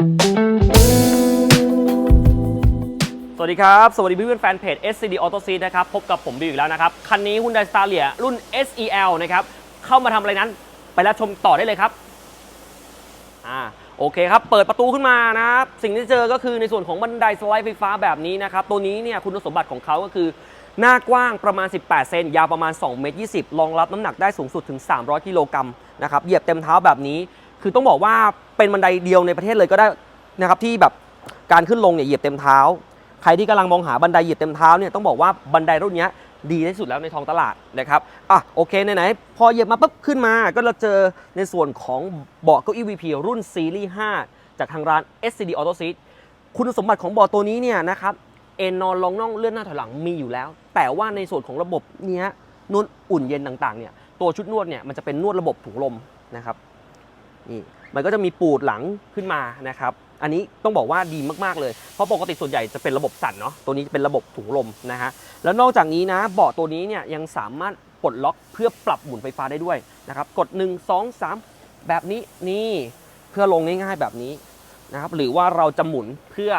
สวัสดีครับ สวัสดีเพื่อนๆแฟนเพจ SCD Auto s e นะครับ พบกับผมบิวอีกแล้วนะครับ คันนี้ Hyundai Staria รุ่น SEL นะครับ เข้ามาทำอะไรนั้น ไปรับชมต่อได้เลยครับ อ่าโอเคครับ เปิดประตูขึ้นมานะครับ สิ่งที่เจอก็คือในส่วนของบันไดสไลด์ไฟฟ้าแบบนี้นะครับ ตัวนี้เนี่ยคุณสมบัติของเขาก็คือ หน้ากว้างประมาณ 18 เซน ยาวประมาณ2เมตร20รองรับน้ำหนักได้สูงสุดถึง 300 กิโลกรัมนะครับ เหยียบเต็มเท้าแบบนี้ คือต้องบอกว่าเป็นบันไดเดียวในประเทศเลยก็ได้นะครับที่แบบการขึ้นลงเนี่ยเหยียบเต็มเท้า ใครที่กำลังมองหาบันไดเหยียบเต็มเท้าเนี่ยต้องบอกว่าบันไดรุ่นนี้ดีที่สุดแล้วในท้องตลาดนะครับอะโอเคไหนๆพอเหยียบมาปุ๊บขึ้นมา ก็เราเจอในส่วนของเบาะเก้าอี้ VP รุ่นซีรีส์5จากทางร้าน SCD Auto Seat คุณสมบัติของเบาะตัวนี้เนี่ยนะครับเอนนอนรองน่องเลื่อนหน้าถอยหลังมีอยู่แล้ว แต่ว่าในส่วนของระบบเนี้ยนวดอุ่นเย็นต่างๆเนี่ยตัวชุดนวดเนี่ยมันจะเป็นนวดระบบถุงลมนะครับ นี่มันก็จะมีปูดหลังขึ้นมานะครับอันนี้ต้องบอกว่าดีมากๆเลย เพราะปกติส่วนใหญ่จะเป็นระบบสั่นเนาะ ตัวนี้จะเป็นระบบถุงลมนะฮะ แล้วนอกจากนี้นะเบาะตัวนี้เนี่ยยังสามารถปลดล็อกเพื่อปรับหมุนไฟฟ้าได้ด้วยนะครับ กด 1 2 3 แบบนี้นี่เพื่อลงง่ายๆแบบนี้นะครับ หรือว่าเราจะหมุนเพื่อ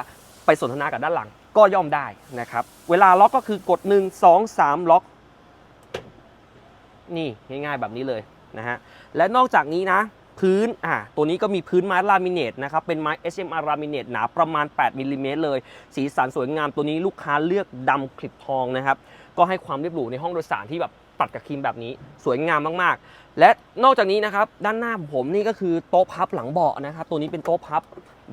ไปสนทนากับด้านหลังก็ย่อมได้นะครับ เวลาล็อกก็คือกด 1 2 3 ล็อก นี่ง่ายๆแบบนี้เลยนะฮะ และนอกจากนี้นะ พื้นอ่าตัวนี้ก็มีพื้นไม้ลามิเนตนะครับ เป็นไม้ HMR ลามิเนตหนาประมาณ 8มิลลิเมตรเลย สีสันสวยงามตัวนี้ลูกค้าเลือกดำคลิปทองนะครับ ก็ให้ความเรียบหรูในห้องโดยสารที่แบบตัดกับครีมแบบนี้สวยงามมากๆ และนอกจากนี้นะครับ ด้านหน้าผมนี่ก็คือโต๊ะพับหลังเบาะนะครับ ตัวนี้เป็นโต๊ะพับ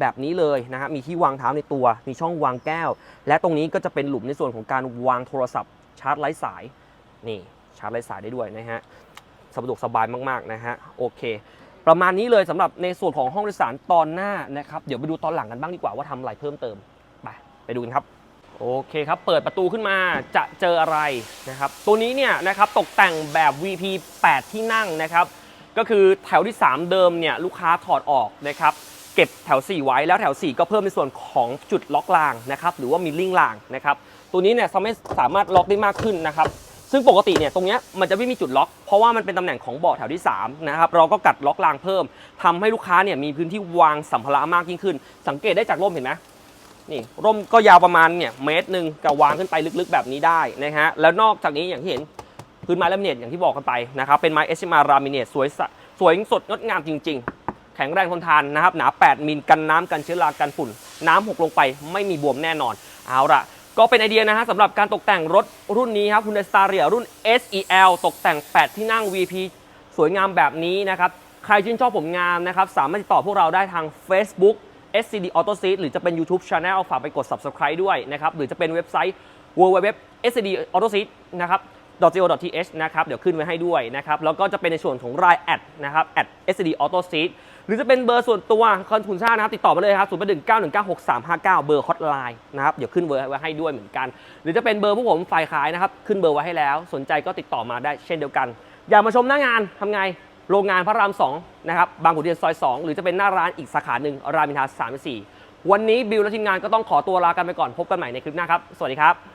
แบบนี้เลยนะฮะมีที่วางเท้าในตัว มีช่องวางแก้ว และตรงนี้ก็จะเป็นหลุมในส่วนของการวางโทรศัพท์ชาร์จไร้สายนี่ชาร์จไร้สายได้ด้วยนะฮะสะดวกสบายมากๆนะฮะโอเค ประมาณนี้เลยสำหรับในส่วนของห้องโดยสารตอนหน้านะครับ เดี๋ยวไปดูตอนหลังกันบ้างดีกว่าว่าทำอะไรเพิ่มเติม ไปไปดูกันครับ โอเคครับ เปิดประตูขึ้นมาจะเจออะไรนะครับ ตัวนี้เนี่ยนะครับตกแต่งแบบ VP 8 ที่นั่งนะครับ ก็คือแถวที่ 3 เดิมเนี่ยลูกค้าถอดออกนะครับเก็บแถว 4 ไว้แล้วแถว 4 ก็เพิ่มในส่วนของจุดล็อกรางนะครับหรือว่ามิลลิ่งรางนะครับตัวนี้เนี่ยไม่สามารถล็อกได้มากขึ้นนะครับ ซึ่งปกติเนี่ยตรงเนี้ยมันจะไม่มีจุดล็อก เพราะว่ามันเป็นตำแหน่งของเบาะแถวที่3นะครับเราก็กัดล็อกรางเพิ่มทำให้ลูกค้าเนี่ยมีพื้นที่วางสัมภาระมากยิ่งขึ้น สังเกตได้จากร่มเห็นไหมนี่ร่มก็ยาวประมาณเนี่ยเมตรหนึ่งกับวางขึ้นไปลึกๆแบบนี้ได้นะฮะแล้วนอกจากนี้อย่างที่เห็นพื้นไม้ลามิเนตอย่างที่บอกกันไปนะครับเป็นไม้ SMR ลามิเนตสวยสะสวยสดงดงามจริง ๆ แข็งแรงทนทานนะครับหนา 8มิลกันน้ำกันเชื้อรากันฝุ่น น้ำหกลงไปไม่มีบวมแน่นอน เอาละ ก็เป็นไอเดียนะฮะสำหรับการตกแต่งรถรุ่นนี้ครับคุณเดสตาเรียรุ่น SEL ตกแต่ง 8 ที่นั่ง VP สวยงามแบบนี้นะครับ ใครชื่นชอบผมงามนะครับ สามารถติดต่อพวกเราได้ทาง Facebook SCD Auto Seat หรือจะเป็น YouTube Channel ฝากไปกด Subscribe ด้วยนะครับ หรือจะเป็นเว็บไซต์ www scd auto seat นะครับ .co.th นะครับ เดี๋ยวขึ้นไว้ให้ด้วยนะครับ แล้วก็จะเป็นในส่วนของรายแอดนะครับแอด sd auto seat หรือจะเป็นเบอร์ส่วนตัวคอนทุนชาตินะครับ ติดต่อมาเลยครับ0 1 9 1 9 6 3 5 9เก้าหนึ่งเก้าหกสามห้าเก้าเบอร์ฮอตไลน์นะครับ เดี๋ยวขึ้นเบอร์ไว้ให้ด้วยเหมือนกัน หรือจะเป็นเบอร์ผู้ผมฝ่ายขายนะครับ ขึ้นเบอร์ไว้ให้แล้ว สนใจก็ติดต่อมาได้เช่นเดียวกัน อยากมาชมหน้างานทำไงโรงงานพระราม2นะครับบางขุนเทียนซอย 2 หรือจะเป็นหน้าร้านอีกสาขาหนึ่งรามอินทรา3 4 วันนี้บิวและทีมงานก็ต้องขอตัวลากันไปก่อนพบกันใหม่ในคลิปหน้าครับ สวัสดีครับ